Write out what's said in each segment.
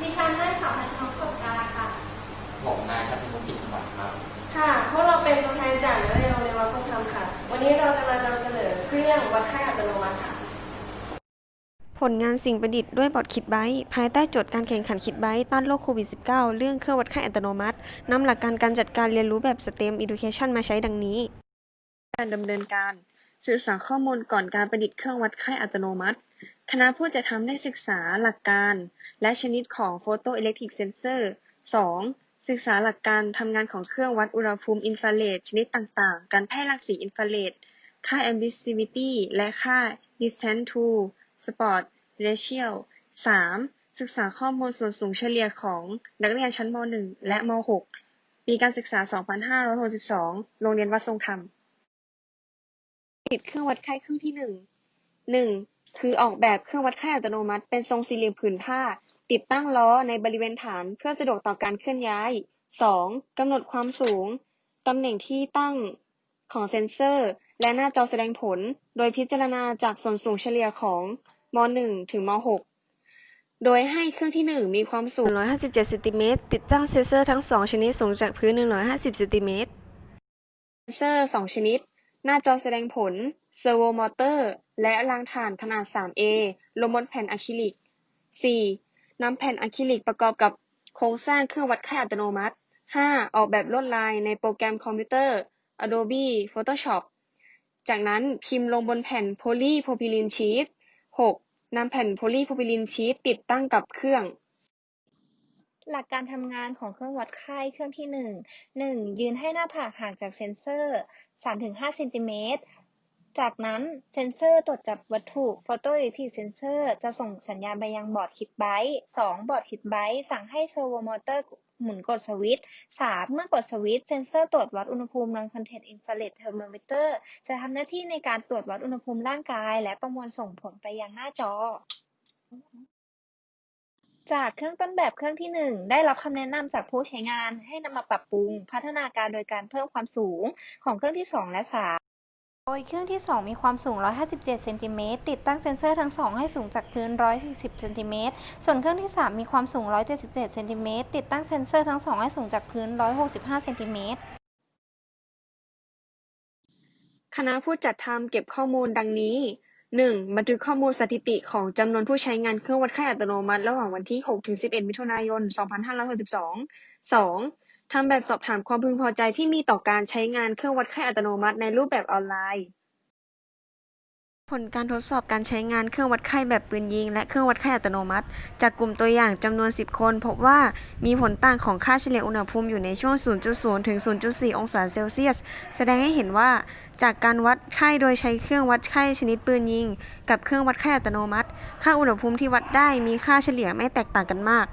ดิฉันนางสาวพัชนกสดกาค่ะ ผมนายชัตรุกิจวัฒน์ครับ ค่ะพวกเราเป็นตัวแทนจากนักเรียนโรงเรียนวัดทรงธรรมค่ะ วันนี้เราจะมานำเสนอเครื่องวัดค่าอัตโนมัติค่ะ ผลงานสิ่งประดิษฐ์ด้วยบอร์ดคิดไบต์ภายใต้โจทย์การแข่งขันคิดไบต์ต้านโรคโควิด -19 เรื่องเครื่องวัดไข้อัตโนมัตินำหลักการการจัดการเรียนรู้แบบ STEM Education มาใช้ดังนี้ การดำเนินการ สื่อสารข้อมูลก่อนการประดิษฐ์เครื่องวัดไข้อัตโนมัติ คณะผู้จัดทำได้ศึกษาหลักการ และชนิดของ Photoelectric Sensor 2. ศึกษาหลักการทำงานของเครื่องวัดอุณหภูมิอินฟราเรดชนิดต่าง ๆ การแพร่รังสีอินฟราเรด ค่า emissivity และค่า distance to spot ratio 3. ศึกษาข้อมูลส่วนสูงเฉลี่ยของนักเรียนชั้นม .1 และม .6 ปีการศึกษา 2562 โรงเรียนวัดทรงธรรมติดเครื่องวัดไข้เครื่องที่หนึ่งหนึ่ง คือออกแบบเครื่องวัดไข้อัตโนมัติ เป็นทรงสี่เหลี่ยมผืนผ้า ติดตั้งล้อในบริเวณฐานเพื่อสะดวกต่อการเคลื่อนย้ายสองกำหนดความสูง ตำแหน่งที่ตั้งของเซ็นเซอร์ และหน้าจอแสดงผล โดยพิจารณาจากส่วนสูงเฉลี่ยของม .1 ถึงม .6 โดยให้เครื่องที่ 1 มีความสูง 157เซนติเมตรติดตั้งเซ็นเซอร์ทั้ง 2 ชนิดสูงจากพื้น 150เซนติเมตรเซ็นเซอร์ 2 ชนิด หน้าจอแสดงผล เซอร์โวมอเตอร์ และรางถ่านขนาด 3A ลงบนแผ่นอะคริลิก 4. นำแผ่นอะคริลิกประกอบกับโครงสร้างเครื่องวัดค่าอัตโนมัติ 5. ออกแบบลวดลายในโปรแกรมคอมพิวเตอร์ Adobe Photoshop จากนั้นพิมพ์ลงบนแผ่นโพลีโพรพิลีนชีต 6. นำแผ่นโพลีโพรพิลีนชีตติดตั้งกับเครื่อง หลักการทำงานของเครื่องวัดไข้เครื่องที่1 1. ยืนให้หน้าผากห่างจากเซ็นเซอร์ 3-5เซนติเมตรจากนั้นเซ็นเซอร์ตรวจจับวัตถุ Photoelectric Sensor จะส่งสัญญาณไปยังบอร์ดคิดไบต์ 2. บอร์ดคิดไบต์สั่งให้เซอร์โวมอเตอร์หมุนกดสวิตช์ 3. เมื่อกดสวิตช์เซ็นเซอร์ตรวจวัดอุณหภูมิ Non-contact Infrared Thermometer จะทำหน้าที่ในการตรวจวัดอุณหภูมิร่างกาย และประมวลส่งผลไปยังหน้าจอ จากเครื่องต้นแบบเครื่องที่ 1 ได้รับคำแนะนำจากผู้ใช้งานให้นำมาปรับปรุง พัฒนาการโดยการเพิ่มความสูงของเครื่องที่ 2 และ 3โดยเครื่องที่ 2 มีความสูง 157 เซนติเมตร ติดตั้งเซ็นเซอร์ทั้ง 2 ให้สูงจากพื้น 140 เซนติเมตร ส่วนเครื่องที่ 3 มีความสูง 177 เซนติเมตร ติดตั้งเซ็นเซอร์ทั้ง 2 ให้สูงจากพื้น 165 เซนติเมตร คณะผู้จัดทำเก็บข้อมูลดังนี้ หนึ่งบันทึกข้อมูลสถิติของจำนวนผู้ใช้งานเครื่องวัดค่าอัตโนมัติ ระหว่างวันที่6ถึง11 มิถุนายน 2562 2. ทำแบบสอบถามความพึงพอใจที่มีต่อการใช้งานเครื่องวัดค่าอัตโนมัติในรูปแบบออนไลน์ ผลการทดสอบการใช้งานเครื่องวัดไข้แบบปืนยิง และเครื่องวัดไข้อัตโนมัติ จากกลุ่มตัวอย่างจำนวน 10 คน พบว่ามีผลต่างของค่าเฉลี่ยอุณหภูมิอยู่ในช่วง 0.0 ถึง 0.4 องศาเซลเซียส แสดงให้เห็นว่าจากการวัดไข้โดยใช้เครื่องวัดไข้ชนิดปืนยิง กับเครื่องวัดไข้อัตโนมัติ ค่าอุณหภูมิที่วัดได้มีค่าเฉลี่ยไม่แตกต่างกันมาก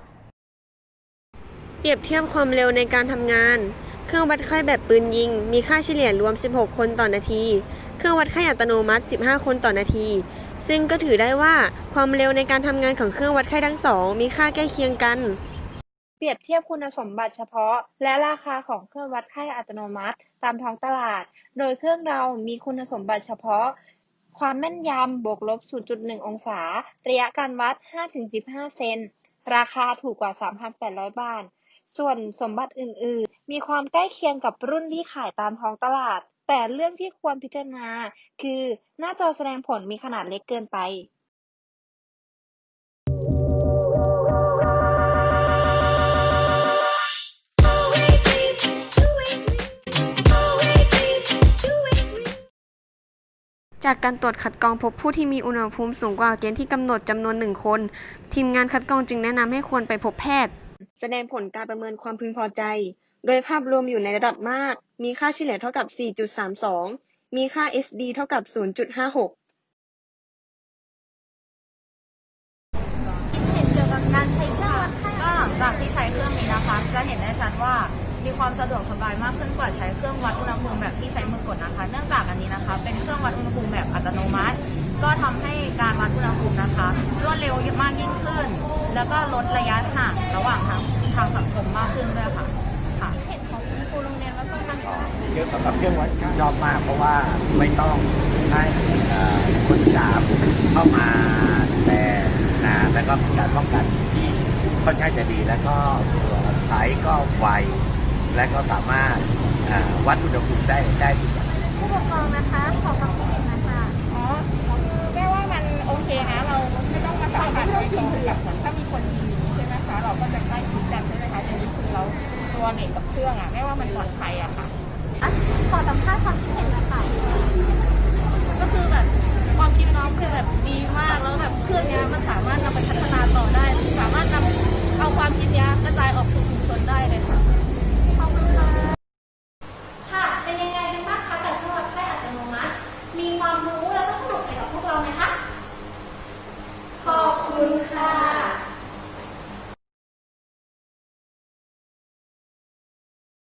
เปรียบเทียบความเร็วในการทำงาน เครื่องวัดไข้แบบปืนยิง มีค่าเฉลี่ยรวม 16 คนต่อนาที เครื่องวัดไข้อัตโนมัติ 15 คนต่อนาที ซึ่งก็ถือได้ว่าความเร็วในการทำงานของเครื่องวัดไข้ทั้งสอง มีค่าใกล้เคียงกัน เปรียบเทียบคุณสมบัติเฉพาะ และราคาของเครื่องวัดไข้อัตโนมัติ ตามท้องตลาด โดยเครื่องเรามีคุณสมบัติเฉพาะ ความแม่นยำบวกลบ 0.1 องศา ระยะการวัด 5-15 เซน ราคาถูกกว่า 3,800 บาท ส่วนสมบัติอื่น ๆ มีความใกล้เคียงกับรุ่นที่ขายตามท้องตลาด แต่เรื่องที่ควรพิจารณาคือหน้าจอแสดงผลมีขนาดเล็กเกินไปจากการตรวจคัดกรองพบผู้ที่มีอุณหภูมิสูงกว่าเกณฑ์ที่กำหนดจำนวนหนึ่งคน ทีมงานคัดกรองจึงแนะนำให้ควรไปพบแพทย์ แสดงผลการประเมินความพึงพอใจ โดยภาพรวมอยู่ในระดับมาก มีค่าเฉลี่ยเท่ากับ 4.32 มีค่า SD เท่ากับ 0.56เห็นเกี่ยวกับการใช้เครื่องวัดไข้ก็หลังจากที่ใช้เครื่องนี้นะคะจะเห็นได้ชัดว่ามีความสะดวกสบายมากขึ้นกว่าใช้เครื่องวัดอุณหภูมิแบบที่ใช้มือกดนะคะ เนื่องจากอันนี้นะคะ เป็นเครื่องวัดอุณหภูมิแบบอัตโนมัติ ก็ทำให้การวัดอุณหภูมินะคะ รวดเร็วมากยิ่งขึ้น แล้วก็ลดระยะห่างระหว่างทางทางสังคมมากขึ้นด้วยค่ะค่ะ เห็นของคุณครูโรงเรียน วัดสงขลาเกี่ยวกับเครื่องวัดชอบมาก เพราะว่าไม่ต้องให้คนสามเข้ามาดูแลนะแล้วก็มีการป้องกันที่ค่อนข้างจะดีแล้วก็ใช้ก็ไวและก็สามารถวัดอุณหภูมิได้ได้ทุกอย่างผู้ปกครองนะคะขอความคิดเห็นนะคะอ๋อคือแม่ว่ามันโอเคนะเราไม่ต้องมาสัมผัสโดยตรงกับเหมือนถ้ามีคนยิงใช่ไหมคะเราก็จะใกล้ชิดกันใช่ไหมคะอย่างนี้คือเราตัวเน็ตกับเครื่องอะแม่ว่ามันปลอดภัยอะค่ะ ขอสัมภาษณ์ความคิดเห็นหน่อยค่ะก็คือแบบความคิดน้องคือแบบดีมากแล้วแบบเครื่องเนี้ยมันสามารถนำไปพัฒนาต่อได้ สามารถนำเอาความคิดเนี้ยกระจายออกสู่ชุมชนได้เลย